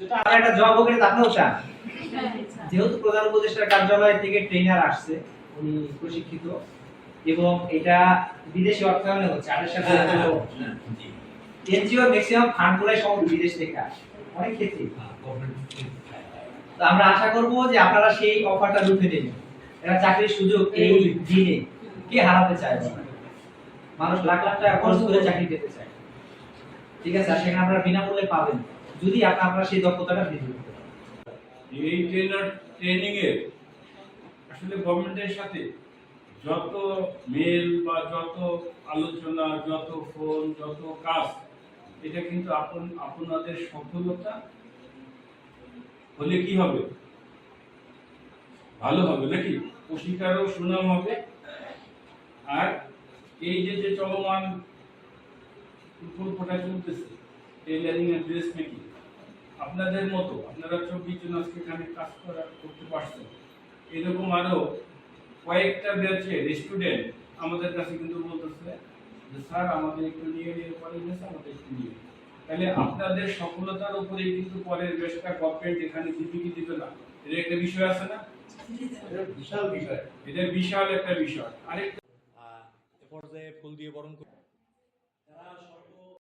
যেটা আর একটা job okay আপনারও চান। যেহেতু প্রধান উপদেষ্টার কার্যালয় থেকে ট্রেনার আসছে উনি প্রশিক্ষিত এবং এটা বিদেশি অর্থায়নে হচ্ছে আমাদের সাথে এনজিও ম্যাক্সিমাম সব বিদেশ থেকে আসে অনেক ক্ষেত্রে তো আমরা আশা করব যে আপনারা সেই অফারটা নেবেন। এটা চাকরির সুযোগ এই দিনে কে হারাতে চায় মানুষ লাখ লাখ টাকা খরচ করে চাকরি পেতে চায়। ঠিক আছে আর সেখানে আপনারা বিনামূল্যে পাবেন। যদি আপনারা সেই দক্ষতাটা বৃদ্ধি করতে পারেন এই ট্রেনার ট্রেনিং এর আসলে গভর্নমেন্টের সাথে যত মেল বা যত আলোচনা, যত ফোন যত কাজ, এটা কিন্তু আপন আপনাদের সফলতা হলে কি হবে? ভালো হবে নাকি? প্রশিকারও সুনাম হবে। আর এই যে যে চলমান প্রকল্পটা চলতেছে টেলারিং এর ড্রেস মেকিং আপনাদের মতো আপনারা চব্বিশ জন আজকে এখানে কাজ করা করতে পারছেন। এরকম আরও কয়েকটা ব্যাচের স্টুডেন্ট আমাদের কাছে কিন্তু বলতেছে যে স্যার আমাদের একটু নিয়ে নিয়ে পরে গেছে আমাদের একটু নিয়ে তাহলে আপনাদের সফলতার উপরে কিন্তু পরের বেশটা গভর্নমেন্ট এখানে দিবে কি দিবে না। এর একটা বিষয় আছে না? বিশাল বিষয়। এটা বিশাল একটা বিষয়। আরেকটা এ পর্যায়ে ফুল দিয়ে বরণ করে। যারা